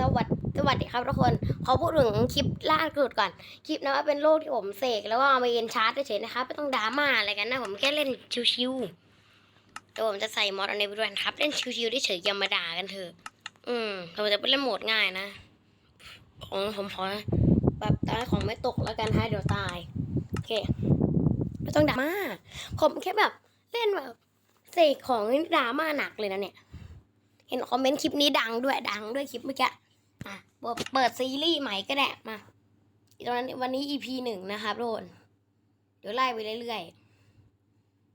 สวัสดีสวัสดีครับทุกคนขอพูดถึงคลิปล่าสุดก่อน คลิปนะว่าเป็นโลกที่ผมเสกแล้วก็เอามาเย็นชาร์จเฉยๆนะครับไม่ต้องดราม่าอะไรกันนะ ผมแค่เล่นชิวๆแต่ผมจะใส่มอดอันนี้ไปด้วยครับ เล่นชิวๆได้เฉยอย่ามาด่ากันเถอะอืมผมจะไปเล่นโหมดง่ายนะของผมขอแบบตายของไม่ตกแล้วกันฮะเดี๋ยวตายโอเคไม่ต้องดราม่าผมแค่แบบเล่นแบบเสกของดราม่าหนักเลยนะเนี่ย เห็นคอมเมนต์คลิปนี้ดังด้วยดังด้วยคลิปเมื่อกี้ เปิดเปิดซีรีส์ใหม่ก็ได้มาตอนนั้นวันนี้ EP หนึ่งนะครับทุกคนเดี๋ยวไล่ไปเรื่อย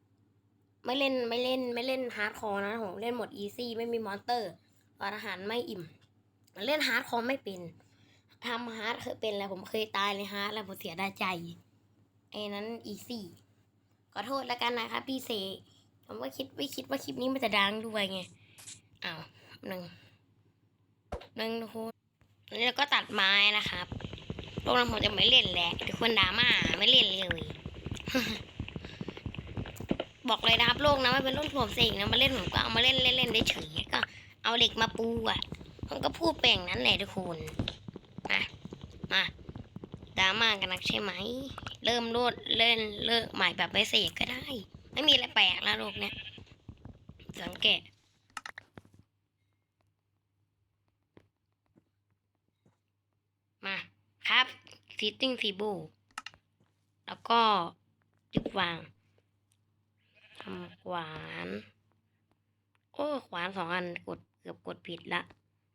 ๆ ไม่เล่นไม่เล่นไม่เล่นฮาร์ดคอร์นะผมเล่นหมดอีซี่ไม่มีมอนเตอร์ตอนอาหารไม่อิ่ม เล่นฮาร์ดคอร์ไม่เป็นทำฮาร์ดเคยเป็นแล้วผมเคยตายในฮาร์ดแล้วผมเสียดายใจไอ้นั้นอีซี่ขอโทษแล้วกันนะครับพี่เสกผมว่าคิดไม่คิดว่าคลิปนี้มันจะดังด้วยไงอ้าวหนึ่งหนึ่งทุกคน อันนี้เราก็ตัดไม้นะครับโลกนั้นผมจะไม่เล่นแหละทุกคนดราม่าไม่เล่นเลย บอกเลยนะครับโลกนะมันเป็นโลกผมเสกนะมาเล่นผมก็เอามาเล่นเล่นเล่นได้เฉยก็ เอาเหล็กมาปูอะผมก็พูดแปลงนั้นแหละทุกคนมามาดราม่ากันนักใช่ไหม เริ่มโลดเล่นเลิกใหม่แบบไม่เสกก็ได้ ไม่มีอะไรแปลกแล้วโลกเนี้ยสังเกต มาครับฟิตติ้งฟีบูแล้วก็จุดวางทำขวาน โอ้ขวานสองอันกดเกือบกดผิดละ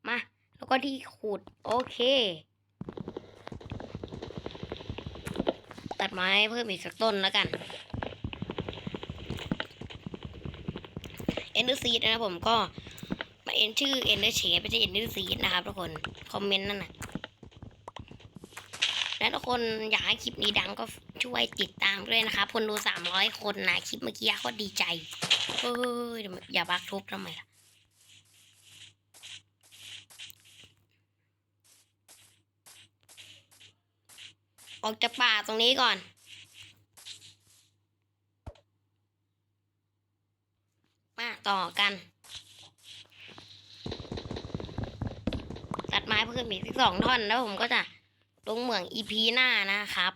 มา แล้วก็ที่ขุด โอเค ตัดไม้เพิ่มอีกสักต้นแล้วกันเอนดอร์ซีดนะครับผมก็มาเอนชื่อเอนดอร์เชฟไม่ใช่เอนดอร์ซีดนะครับทุกคน คอมเมนต์นั่นนะและ ทุกคนอยากให้คลิปนี้ดังก็ช่วยติดตามด้วยนะครับคนดูสามร้อยคนนะคลิปเมื่อกี้ก็ดีใจเฮ้ยอย่าบักทุบทำไมล่ะออกจากป่าตรงนี้ก่อน มาต่อกัน ตัดไม้เพิ่มอีกสองท่อนแล้วผมก็จะ ลงเหมืองอีพีหน้านะครับ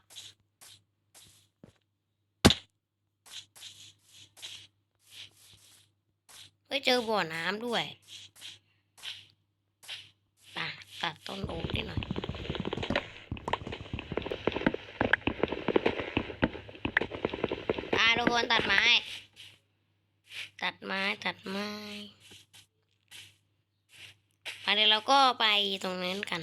เฮ้ยเจอบ่อน้ำด้วยป่ะตัดต้นโอ๊กนิดหน่อยตาทุกคนตัดไม้ ตัดไม้ตัดไม้ไปเดี๋ยวเราก็ไปตรงนั้นกัน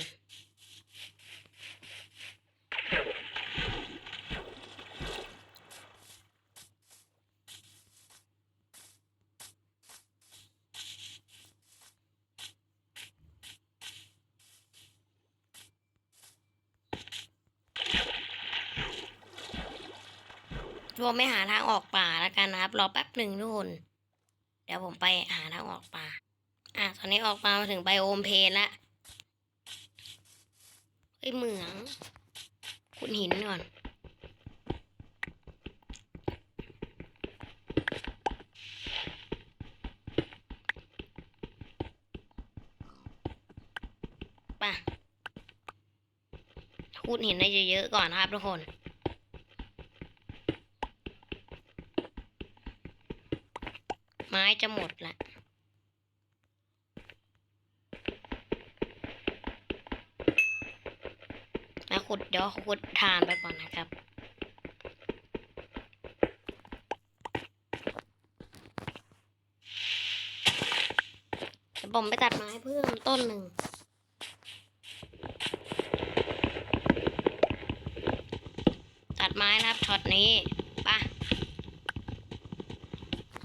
รวมไม่หาทางออกป่าแล้วกันนะครับ รอแป๊บหนึ่งทุกคน เดี๋ยวผมไปหาทางออกป่า อะตอนนี้ออกมามาถึงไบโอมเพลนละเฮ้ยเหมือง ขุดหินก่อน ป่ะขุดหินได้เยอะๆก่อนนะครับทุกคน ไม้จะหมดละนะขุดเดี๋ยวขุดทานไปก่อนนะครับผมไปตัดไม้เพิ่มต้นหนึ่ง ตัดไม้นะครับช็อตนี้ป่ะ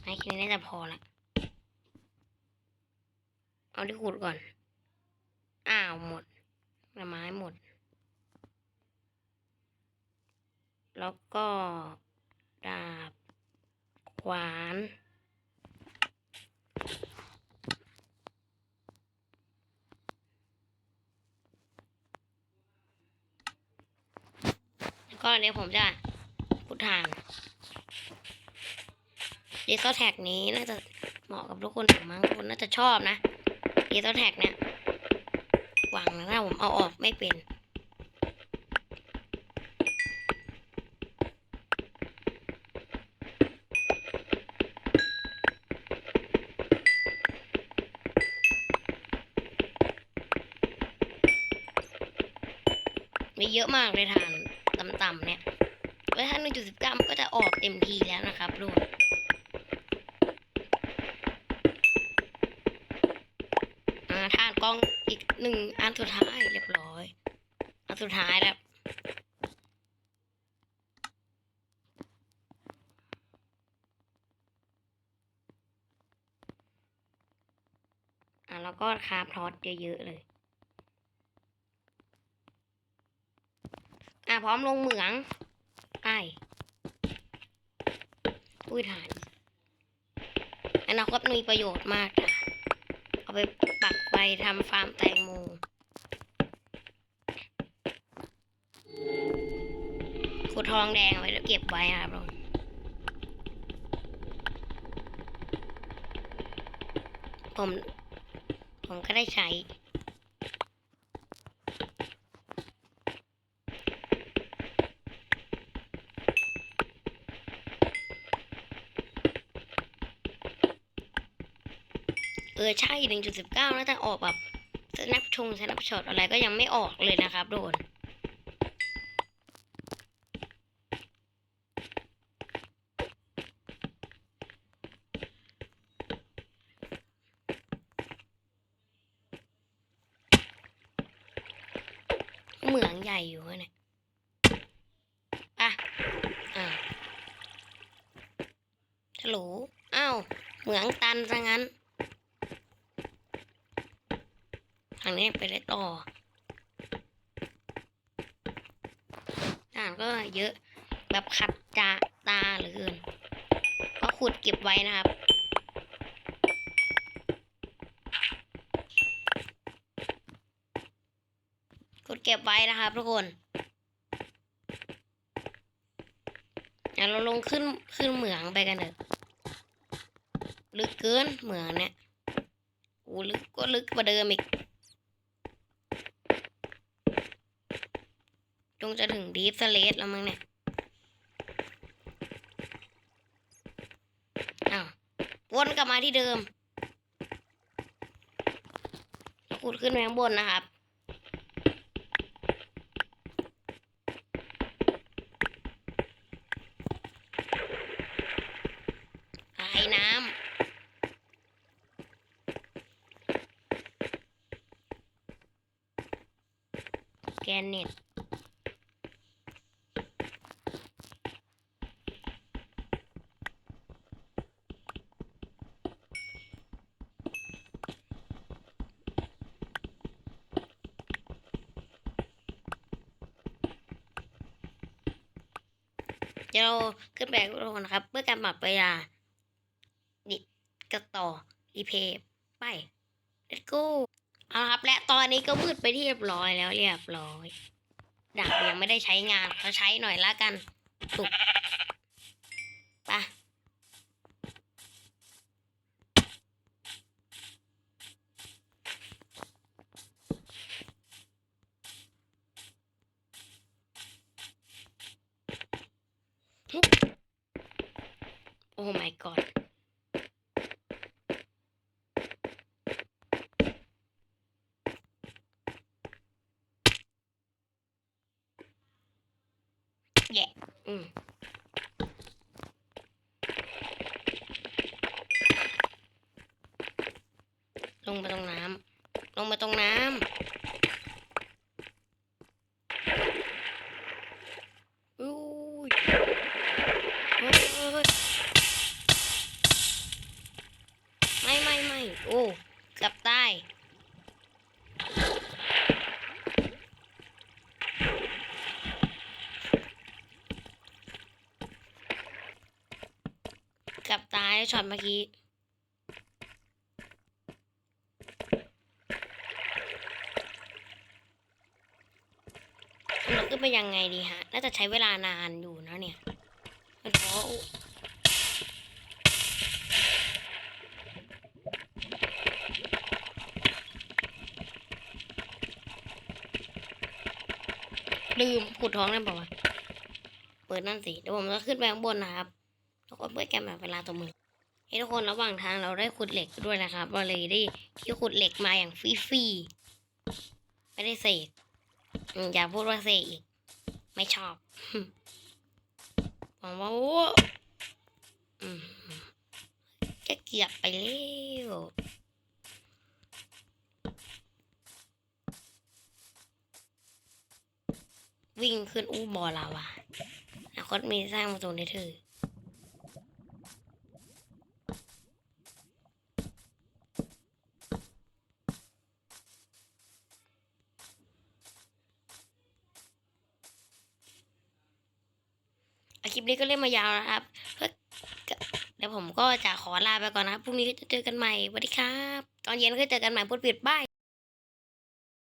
ไม้แค่ นี้น่าจะพอละเอาที่ขุดก่อน อ้าวหมดไม้หมด แล้วก็ดาบขวาน แล้วก็เดี๋ยวผมจะพุดทาง ดีโซแท็กนี้น่าจะเหมาะกับทุกคนมั้งทุกคนน่าจะชอบนะดีโซแท็กเนี่ยหวังผมเอาออกไม่เป็นมีเยอะมากเลยฐานต่ำๆเนี่ยไว้ถ้า1.19มันก็จะออกเต็มทีแล้วนะครับทุก หนึ่งอันสุดท้ายเรียบร้อย อันสุดท้ายแล้วอะแล้วก็คาพลอตเยอะๆเลย อะพร้อมลงเหมืองไอ้อุ้ยฐานอนาคตมีประโยชน์มากค่ะ ไปปักไปทำฟาร์มแตงโมขุดทองแดงไว้แล้วเก็บไว้นะครับผมผม ผมก็ได้ใช้ เอใช่หนึ่งจุดสิบเก้าน่าจะออกแบบสแนปชงสแนปช็อตอะไรก็ยังไม่ออกเลยนะครับโดนเหมืองใหญ่อยู่เนี่ยอะอ่าฮัลโหลอ้าวเหมืองตันซะงั้น ทางนี้ไปได้ต่อทางก็เยอะแบบขัดจาตาเหลือเกินก็ขุดเก็บไว้นะครับขุดเก็บไว้นะครับทุกคนเราลงขึ้นขึ้นเหมืองไปกันเถอะลึกเกินเหมืองเนี่ยโอ้ลึกก็ลึกกว่าเดิมอีก งจะถึงดีฟสเลสแล้วมั้งเนี่ย อ้าว วนกลับมาที่เดิมขุดขึ้นไปข้างบนนะครับไอ้น้ำแกนเน็ต ดี๋ยวเราขึ้นไปทุกคนนะครับ เพื่อการปรับเวลาดิกระต่อรีเพย์ไป let's go เอาครับ และตอนนี้ก็มืดไปที่เรียบร้อยแล้วเรียบร้อยดาบยังไม่ได้ใช้งานเขาใช้หน่อยละกันถูกไปโอ้ my god แย่อืมลงไปตรงน้ำลงไปตรงน้ำอุ้ยเฮ้ยเฮ้ยเฮ้ยไม่ไม่ไม่โอ้เกับตาย เกับตายช็อตเมื่อกี้เราขึ้นไปยังไงดีฮะ น่าจะใช้เวลานานอยู่นะเนี่ยเพราะลืมขุดท้องได้ป่าวะ เปิดนั่นสิ เดี๋ยวผมจะขึ้นไปข้างบนนะครับ กคนเปิดแกมแบบเวลาตัวมือให้ทุกคนระหว่างทางเราได้ขุดเหล็กด้วยนะครับเราเลยได้ที่ขุดเหล็กมาอย่างฟรีๆไม่ได้เสกอย่าพูดว่าเสกอีก ไม่ชอบหวังว่าโอ้อืมจะเกียบไปแล้ววิ่งขึ้นอู้บอลาวาอนาคตมีสร้างประตูในเธอ นี้ก็เล่นมายาวนะครับเดี๋ยวผมก็จะขอลาไปก่อนนะครับพรุ่งนี้ก็จะเจอกันใหม่สวัสดีครับ ตอนเย็นก็เจอกันใหม่พูดปิดบาย